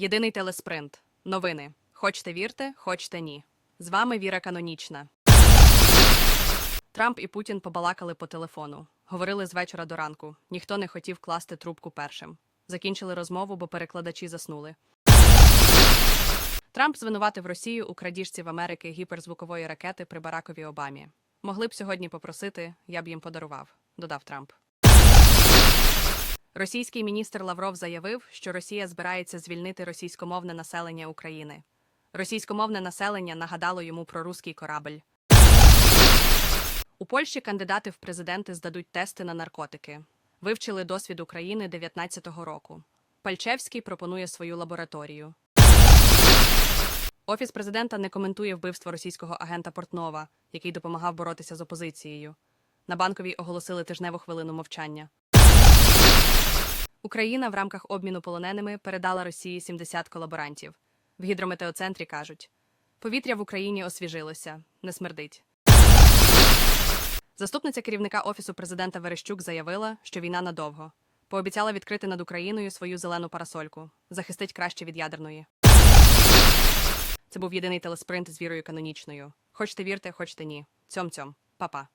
Єдиний телеспринт. Новини. Хочете вірте, хочете ні. З вами Віра Канонічна. Трамп і Путін побалакали по телефону. Говорили з вечора до ранку. Ніхто не хотів класти трубку першим. Закінчили розмову, бо перекладачі заснули. Трамп звинуватив Росію у крадіжці в Америки гіперзвукової ракети при Баракові Обамі. Могли б сьогодні попросити, я б їм подарував, додав Трамп. Російський міністр Лавров заявив, що Росія збирається звільнити російськомовне населення України. Російськомовне населення нагадало йому про руський корабль. У Польщі кандидати в президенти здадуть тести на наркотики. Вивчили досвід України 19-го року. Пальчевський пропонує свою лабораторію. Офіс президента не коментує вбивство російського агента Портнова, який допомагав боротися з опозицією. На банковій оголосили тижневу хвилину мовчання. Україна в рамках обміну полоненими передала Росії 70 колаборантів. В гідрометеоцентрі кажуть: повітря в Україні освіжилося, не смердить. Заступниця керівника офісу президента Верещук заявила, що війна надовго. Пообіцяла відкрити над Україною свою зелену парасольку, захистить краще від ядерної. Це був єдиний телеспринт з вірою канонічною. Хочете вірте, хочете ні. Цьом-цьом. Па-па.